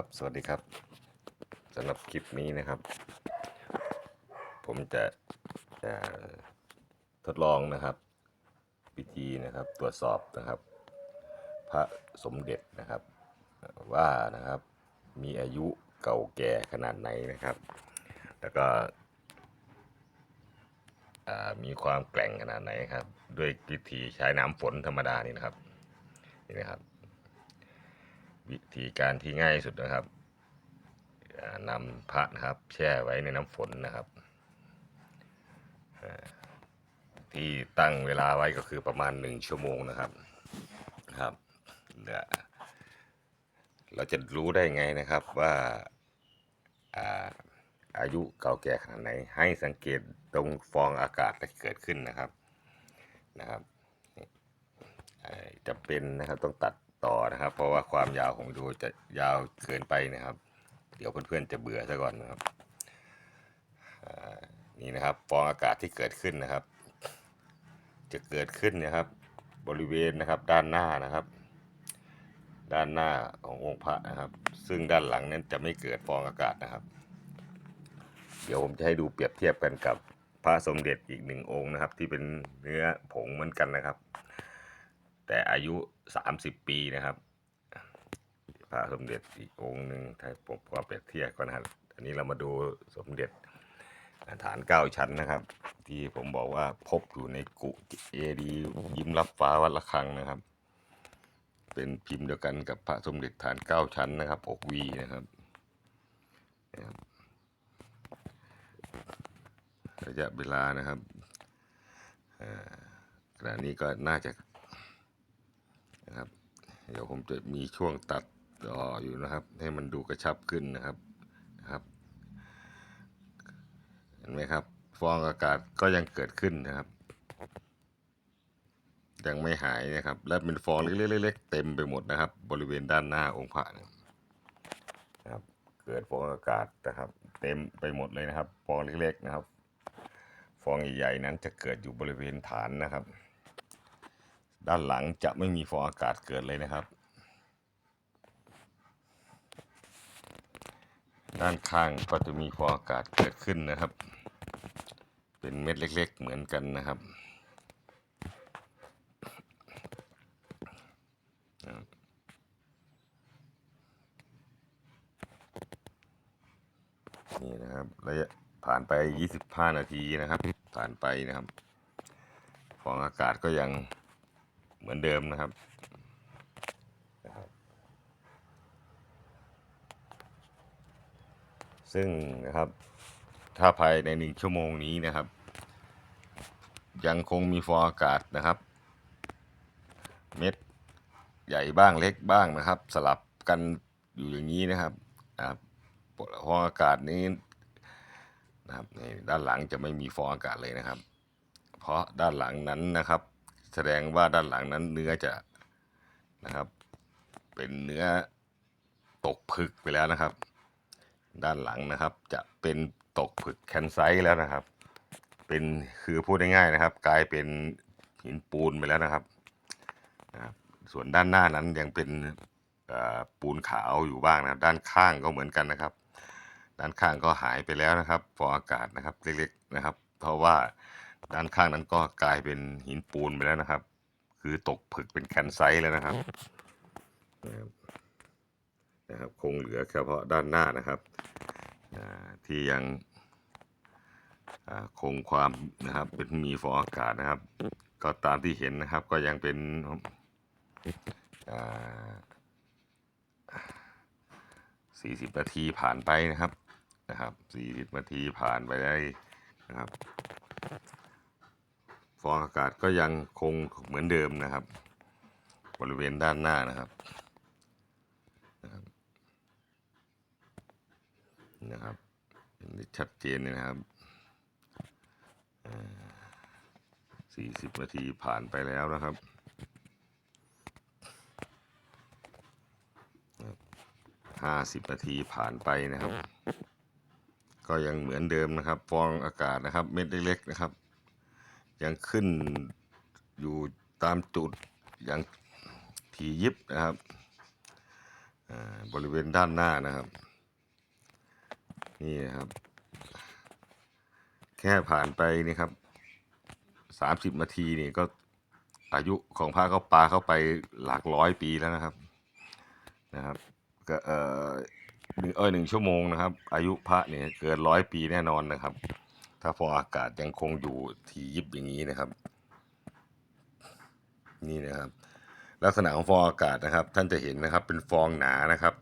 ครับสวัสดีครับสำหรับคลิปนี้นะครับ ผมจะจะทดลองนะครับวิธีนะครับตรวจสอบนะครับ พระสมเด็จนะครับ ว่านะครับมีอายุเก่าแก่ขนาดไหนนะครับ แล้วก็มีความแกร่งขนาดไหนครับ ด้วยวิธีใช้น้ำฝนธรรมดานี่นะครับนี่นะครับ วิธีการที่ง่ายสุดนะครับนำพระนะครับแช่ไว้ในน้ำฝนนะครับ ที่ตั้งเวลาไว้ก็คือประมาณหนึ่งชั่วโมงนะครับครับเดี๋ยวเราจะรู้ได้ไงนะครับว่าอาอายุเก่าแก่ขนาดไหน ให้สังเกตตรงฟองอากาศที่เกิดขึ้นนะครับนะครับจำเป็นนะครับต้องตัด ต่อนะครับ เพราะว่าความยาวของวิดีโอจะยาวเกินไปนะครับ เดี๋ยวเพื่อนๆจะเบื่อซะก่อนนะครับนี่นะครับฟองอากาศที่เกิดขึ้นนะครับ จะเกิดขึ้นนะครับ บริเวณนะครับด้านหน้านะครับ ด้านหน้าขององค์พระนะครับ ซึ่งด้านหลังนั้นจะไม่เกิดฟองอากาศนะครับ เดี๋ยวผมจะให้ดูเปรียบเทียบกันกับพระสมเด็จอีกหนึ่งองค์นะครับ ที่เป็นเนื้อผงเหมือนกันนะครับ แต่อายุ 30 ปีนะครับพระสมเด็จอีกองค์หนึ่งถ้าผมพอเปรียบเทียบก็นะครับอันนี้เรามาดูสมเด็จฐานเก้าชั้นนะครับ ที่ผมบอกว่าพบอยู่ในกุเอดียิ้มรับฟ้าวัดละคังนะครับ เป็นพิมพ์เดียวกันกับพระสมเด็จฐานเก้าชั้นนะครับอกวีนะครับนะครับระยะเวลานะครับขณะนี้ก็น่าจะ เดี๋ยวผมจะมีช่วงตัดต่ออยู่นะครับ ให้มันดูกระชับขึ้นนะครับนะครับ เห็นไหมครับ ฟองอากาศก็ยังเกิดขึ้นนะครับ ยังไม่หายนะครับ และเป็นฟองเล็กๆเต็มไปหมดนะครับ บริเวณด้านหน้าองค์พระนะครับ เกิดฟองอากาศนะครับ เต็มไปหมดเลยนะครับ ฟองเล็กๆนะครับ ฟองใหญ่ๆนั้นจะเกิดอยู่บริเวณฐานนะครับ ด้านหลังจะไม่มีฟองอากาศเกิดเลยนะครับ ด้านข้างก็จะมีฟองอากาศเกิดขึ้นนะครับ เป็นเม็ดเล็ก ๆ เหมือนกันนะครับนี่นะครับระยะผ่านไป 25 นาทีนะครับ ผ่านไปนะครับ ฟองอากาศก็ยัง เหมือนเดิมนะครับนะครับ ซึ่งนะครับ ถ้าภายในหนึ่งชั่วโมงนี้นะครับ ยังคงมีฟองอากาศนะครับ เม็ดใหญ่บ้างเล็กบ้างนะครับ สลับกันอยู่อย่างนี้นะครับฟองอากาศนี้นะครับด้านหลังจะไม่มีฟองอากาศเลยนะครับ เพราะด้านหลังนั้นนะครับ แสดงว่าด้านหลังนั้นเนื้อจะนะครับ เป็นเนื้อตกผึกไปแล้วนะครับ ด้านหลังนะครับจะเป็นตกผึกแคนไซต์แล้วนะครับ เป็นคือพูดง่ายๆนะครับ กลายเป็นหินปูนไปแล้วนะครับนะครับส่วนด้านหน้านั้นยังเป็นปูนขาวอยู่บ้างนะครับ ด้านข้างก็เหมือนกันนะครับ ด้านข้างก็หายไปแล้วนะครับฟองอากาศนะครับเล็กๆนะครับ เพราะว่า ด้านข้างนั้นก็กลายเป็นหินปูนไปแล้วนะครับ คือตกผึกเป็นแคนไซต์แล้วนะครับนะครับ คงเหลือเฉพาะด้านหน้านะครับที่ยังคงความนะครับเป็นมีฟองอากาศนะครับ ก็ตามที่เห็นนะครับก็ยังเป็นสี่สิบนาทีผ่านไปนะครับนะครับสี่สิบนาทีผ่านไปได้นะครับ ฟองอากาศก็ยังคงเหมือนเดิมนะครับ บริเวณด้านหน้านะครับนะครับเห็นได้ชัดเจนเลยนะครับสี่สิบนาทีผ่านไปแล้วนะครับห้าสิบนาทีผ่านไปนะครับ ก็ยังเหมือนเดิมนะครับ ฟองอากาศนะครับ เม็ดเล็กๆนะครับ ยังขึ้นอยู่ตามจุดอย่างถี่ยิบนะครับบริเวณด้านหน้านะครับ นี่นะครับ แค่ผ่านไปนี่ครับสามสิบนาทีนี่ก็อายุของพระเขาปลาเข้าไปหลักร้อยปีแล้วนะครับนะครับก็เออหนึ่งเออหนึ่งชั่วโมงนะครับ อายุพระเนี่ยเกินร้อยปีแน่นอนนะครับ ถ้าฟองอากาศยังคงอยู่ที่ยิบอย่างนี้นะครับ นี่นะครับ ลักษณะของฟองอากาศนะครับ ท่านจะเห็นนะครับ เป็นฟองหนานะครับ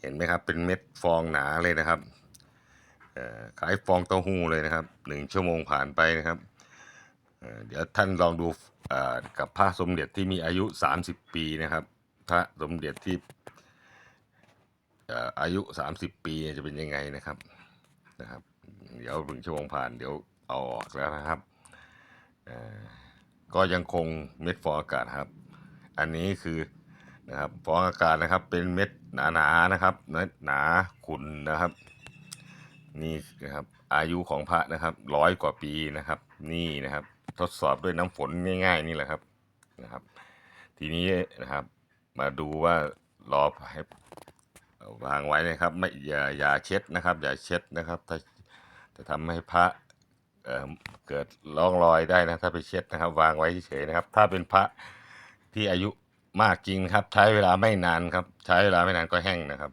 เห็นไหมครับ เป็นเม็ดฟองหนาเลยนะครับเอ่อคล้ายฟองเต้าหู้เลยนะครับหนึ่งชั่วโมงผ่านไปนะครับเดี๋ยวท่านลองดูกับพระสมเด็จที่มีอายุ 30 ปีนะครับ พระสมเด็จที่อายุ 30 ปีจะเป็นยังไงนะครับนะครับ เดี๋ยวหนึ่งชั่วโมงผ่านเดี๋ยวเอาออกแล้วนะครับ ก็ยังคงเม็ดฟองอากาศครับ อันนี้คือนะครับฟองอากาศนะครับเป็นเม็ดหนาๆนนะครับเม็ดหนาขุ่นนะครับ นี่นะครับอายุของพระนะครับร้อยกว่าปีนะครับ นี่นะครับ ทดสอบด้วยน้ำฝนง่ายๆ นี่แหละครับนะครับ ทีนี้นะครับมาดูว่ารอให้วางไว้นะครับ ไม่อย่าอย่าเช็ดนะครับ อย่าเช็ดนะครับถ้า จะทำให้พระเเกิดร่องรอยได้นะถ้าไปเช็ดนะครับ วางไว้เฉยนะครับ ถ้าเป็นพระที่อายุมากจริงครับ ใช้เวลาไม่นานครับ ใช้เวลาไม่นานก็แห้งนะครับ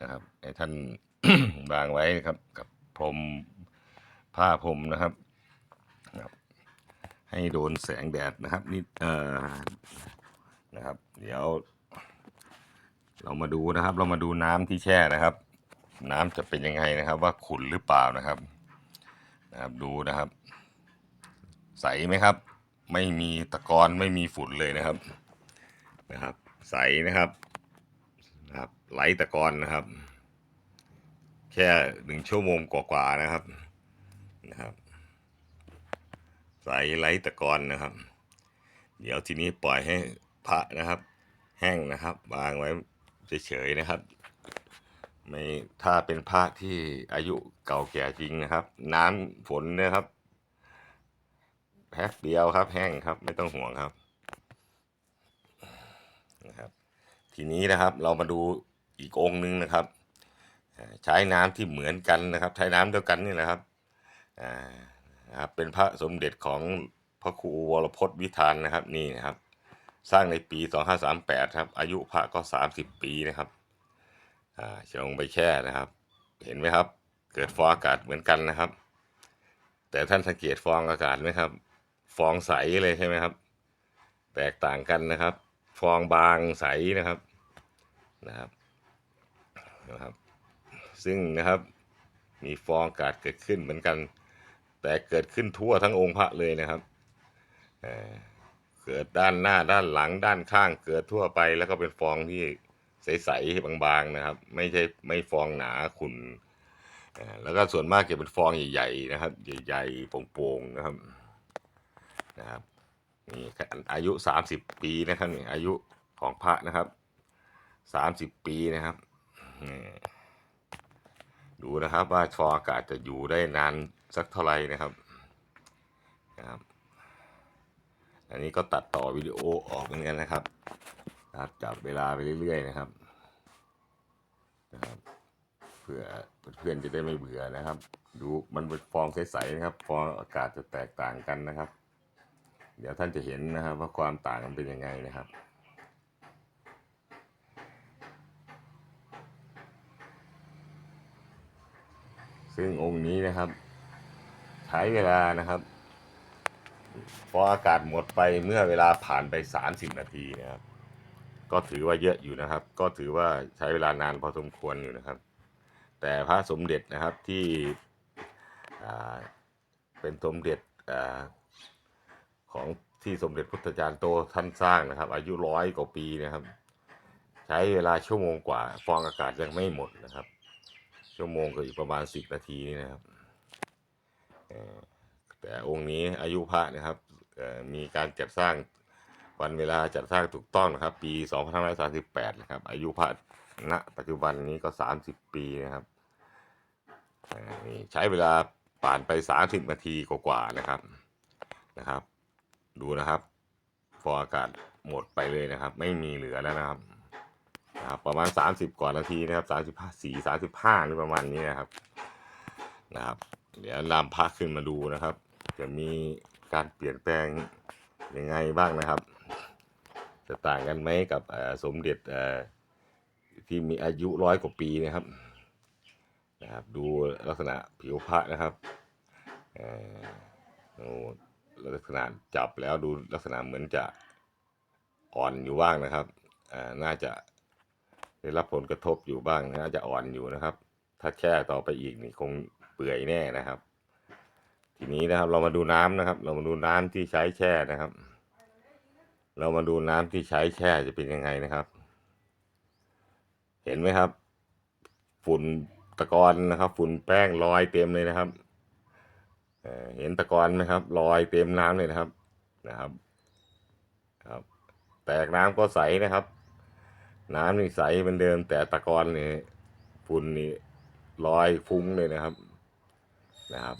นะครับให้ท่านวางไว้ครับ กับพรมผ้าพรมนะครับ ให้โดนแสงแดดนะครับนี่เออนะครับ เดี๋ยว เรามาดูนะครับ เรามาดูน้ำที่แช่นะครับ น้ำจะเป็นยังไงนะครับ ว่าขุ่นหรือเปล่านะครับนะครับ ดูนะครับ ใสไหมครับ ไม่มีตะกอนไม่มีฝุ่นเลยนะครับนะครับ ใสนะครับนะครับไหลตะกอนนะครับ แค่หนึ่งชั่วโมงกว่าๆนะครับนะครับใสไหลตะกอนนะครับ เดี๋ยวทีนี้ปล่อยให้พระนะครับ แห้งนะครับ วางไว้เฉยๆนะครับ ไม่ถ้าเป็นพระที่อายุเก่าแก่จริงนะครับ น้ำฝนนะครับแป๊บเดียวครับ แห้งครับ ไม่ต้องห่วงครับนะครับ ทีนี้นะครับเรามาดูอีกองค์หนึงนะครับ ใช้น้ำที่เหมือนกันนะครับ ใช้น้ำเดียวกันนี่แหละครับอ่านะครับเป็นพระสมเด็จของพระครูวรพจน์วิธานนะครับนี่นะครับ สร้างในปี 2538 ครับ อายุพระก็ 30 ปีนะครับ อ่าจะลงไปแช่นะครับ เห็นไหมครับ เกิดฟองอากาศเหมือนกันนะครับ แต่ท่านสังเกตฟองอากาศไหมครับ ฟองใสเลยใช่ไหมครับ แตกต่างกันนะครับ ฟองบางใสนะครับนะครับนะครับ ซึ่งนะครับมีฟองอากาศเกิดขึ้นเหมือนกัน แต่เกิดขึ้นทั่วทั้งองค์พระเลยนะครับเเกิดด้านหน้าด้านหลังด้านข้างเกิดทั่วไปแล้วก็เป็นฟองที่ ใสๆบางๆนะครับ ไม่ใช่ไม่ฟองหนาขุ่นแล้วก็ส่วนมากจะเป็นฟองใหญ่ๆนะครับ ใหญ่ๆโป่งๆนะครับนะครับนี่อายุสามสิบปีนะครับนี่อายุของพระนะครับสามสิบปีนะครับดูนะครับว่าฟองอากาศจะอยู่ได้นานสักเท่าไหร่นะครับนะครับ อันนี้ก็ตัดต่อวิดีโอออกเหมือนกันนะครับ นะครับจับเวลาไปเรื่อยๆนะครับนะครับ เพื่อเพื่อนจะได้ไม่เบื่อนะครับ ดูมันเป็นฟองใสๆนะครับฟองอากาศจะแตกต่างกันนะครับ เดี๋ยวท่านจะเห็นนะครับว่าความต่างมันเป็นยังไงนะครับซึ่งองค์นี้นะครับ ใช้เวลานะครับ พออากาศหมดไปเมื่อเวลาผ่านไป 30 นาทีนะครับ ก็ถือว่าเยอะอยู่นะครับ ก็ถือว่าใช้เวลานานพอสมควรอยู่นะครับ แต่พระสมเด็จนะครับที่เป็นสมเด็จอของที่สมเด็จพุทธจารย์โตท่านสร้างนะครับ อายุร้อยกว่าปีนะครับ ใช้เวลาชั่วโมงกว่า ฟองอากาศยังไม่หมดนะครับ ชั่วโมงก็อีกประมาณสิบนาทีนี่นะครับแต่องค์นี้อายุพระนะครับมีการจัดสร้าง วันเวลาจัดสร้างถูกต้องนะครับ ปี 2538 นะครับ อายุพระณปัจจุบันนี้ก็ 30 ปีนะครับใช้เวลาผ่านไป 30 นาทีกว่าๆนะครับนะครับ ดูนะครับฟออากาศหมดไปเลยนะครับ ไม่มีเหลือแล้วนะครับนะครับ ประมาณ 30 กว่านาทีนะครับ35สี35นี่ประมาณนี้นะครับนะครับ เดี๋ยวนำพระขึ้นมาดูนะครับ จะมีการเปลี่ยนแปลงยังไงบ้างนะครับ จะต่างกันไหมกับสมเด็จที่มีอายุร้อยกว่าปีนะครับนะครับดูลักษณะผิวพระนะครับเอ่อดูลักษณะจับแล้วดูลักษณะเหมือนจะอ่อนอยู่บ้างนะครับน่าจะได้รับผลกระทบอยู่บ้างน่าจะอ่อนอยู่นะครับ ถ้าแช่ต่อไปอีกนี่คงเปื่อยแน่นะครับ ทีนี้นะครับเรามาดูน้ำนะครับ เรามาดูน้ำที่ใช้แช่นะครับ เรามาดูน้ำที่ใช้แช่จะเป็นยังไงนะครับ เห็นไหมครับ ฝุ่นตะกอนนะครับ ฝุ่นแป้งลอยเต็มเลยนะครับเห็นตะกอนไหมครับลอยเต็มน้ำเลยนะครับนะครับ ครับ แตกน้ำก็ใสนะครับ น้ำนี่ใสเหมือนเดิม แต่ตะกอนนี่ฝุ่นนี่ลอยฟุ้งเลยนะครับนะครับ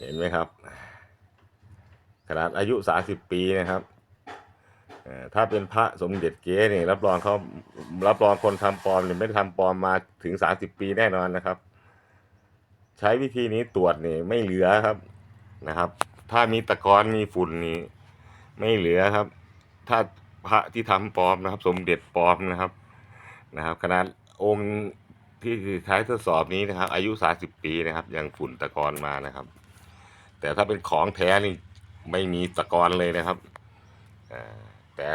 เห็นไหมครับ ขนาดอายุสาสิบปีนะครับ ถ้าเป็นพระสมเด็จเก๋นี่รับรองเขารับรองคนทำปลอมเนี่ยไม่ได้ทำปลอมมาถึงสาสิบปีแน่นอนนะครับ ใช้วิธีนี้ตรวจนี่ไม่เหลือครับนะครับ ถ้ามีตะกอนมีฝุ่นนี่ไม่เหลือครับ ถ้าพระที่ทำปลอมนะครับ สมเด็จปลอมนะครับนะครับขนาดองค์ที่ใช้ทดสอบนี้นะครับ อายุสาสิบปีนะครับยังฝุ่นตะกอนมานะครับ แต่ถ้าเป็นของแท้นี่ไม่มีตะกอนเลยนะครับอ่า แต่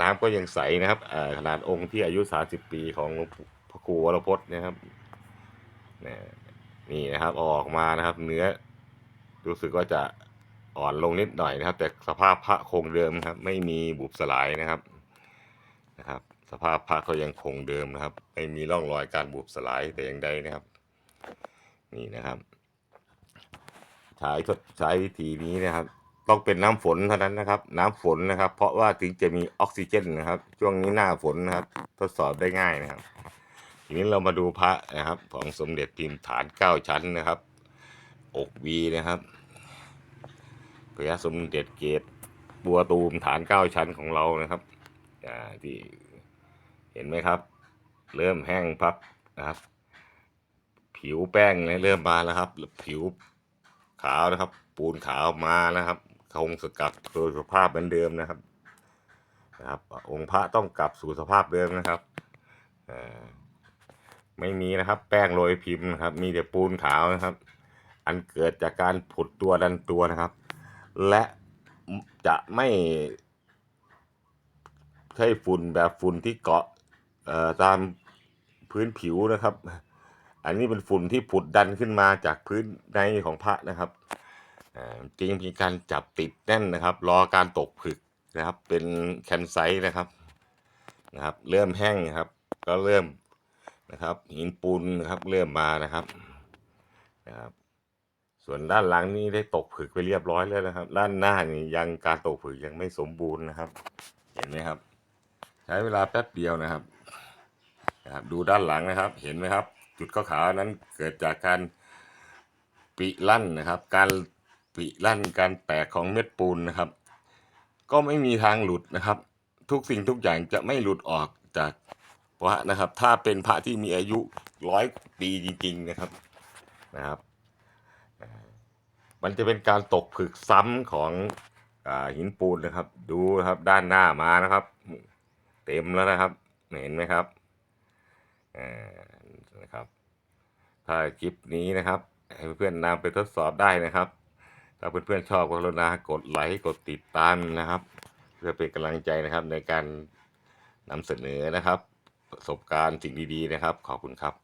น้ำก็ยังใสนะครับขนาดองค์ที่อายุสาสิบปีของหลวงปู่พระครูวรพจน์นะครับนี่นะครับออกมานะครับ เนื้อรู้สึกว่าจะอ่อนลงนิดหน่อยนะครับ แต่สภาพพระคงเดิมครับ ไม่มีบุบสลายนะครับนะครับ สภาพพระก็ยังคงเดิมนะครับ ไม่มีร่องรอยการบุบสลายแต่อย่างใดนะครับ นี่นะครับ ใช้ทดใช้วิธีนี้นะครับ ต้องเป็นน้ำฝนเท่านั้นนะครับ น้ำฝนนะครับ เพราะว่าถึงจะมีออกซิเจนนะครับ ช่วงนี้หน้าฝนนะครับ ทดสอบได้ง่ายนะครับ ทีนี้เรามาดูพระนะครับ ของสมเด็จพิมพ์ฐานเก้าชั้นนะครับ อกวีนะครับพระสมเด็จเกตบัวตูมฐานเก้าชั้นของเรานะครับอ่าที่เห็นไหมครับ เริ่มแห้งพับนะครับ ผิวแป้งเนี่ยเริ่มมาแล้วครับ ผิวขาวนะครับ ปูนขาวมานะครับ คงสกัดโดยสภาพเหมือนเดิมนะครับนะครับ องค์พระต้องกลับสู่สภาพเดิมนะครับไม่มีนะครับ แป้งโรยพิมพ์นะครับ มีแต่ปูนขาวนะครับ อันเกิดจากการผุดตัวดันตัวนะครับ และจะไม่ใช่ฝุ่นแบบฝุ่นที่เกาะตามพื้นผิวนะครับ อันนี้เป็นฝุ่นที่ผุดดันขึ้นมาจากพื้นในของพระนะครับ จริงมีการจับติดแน่นนะครับ รอการตกผึกนะครับ เป็นแคนไซต์นะครับนะครับ เริ่มแห้งครับ ก็เริ่มนะครับ หินปูนนะครับ เริ่มมานะครับนะครับ ส่วนด้านหลังนี่ได้ตกผึกไปเรียบร้อยแล้วนะครับ ด้านหน้านี่ยังการตกผึกยังไม่สมบูรณ์นะครับ เห็นไหมครับ ใช้เวลาแป๊บเดียวนะครับนะครับดูด้านหลังนะครับ เห็นไหมครับ จุดขาวๆนั้นเกิดจากการปิลั่นนะครับ การ ปิลั่นการแตกของเม็ดปูนนะครับ ก็ไม่มีทางหลุดนะครับ ทุกสิ่งทุกอย่างจะไม่หลุดออกจากพระนะครับ ถ้าเป็นพระที่มีอายุร้อยปีจริง ๆนะครับนะครับ มันจะเป็นการตกผึกซ้ำของอหินปูนนะครับ ดูนะครับด้านหน้ามานะครับ เต็มแล้วนะครับเห็นไหมครับนะครับ ถ้าคลิปนี้นะครับ ให้เพื่อนๆนำไปทดสอบได้นะครับ ถ้าเพื่อนๆชอบก็รุณากดไลค์กดติดตามนะครับ เพื่อเป็นกำลังใจนะครับในการนำเสนอนะครับ ประสบการณ์สิ่งดีๆนะครับ ขอบคุณครับ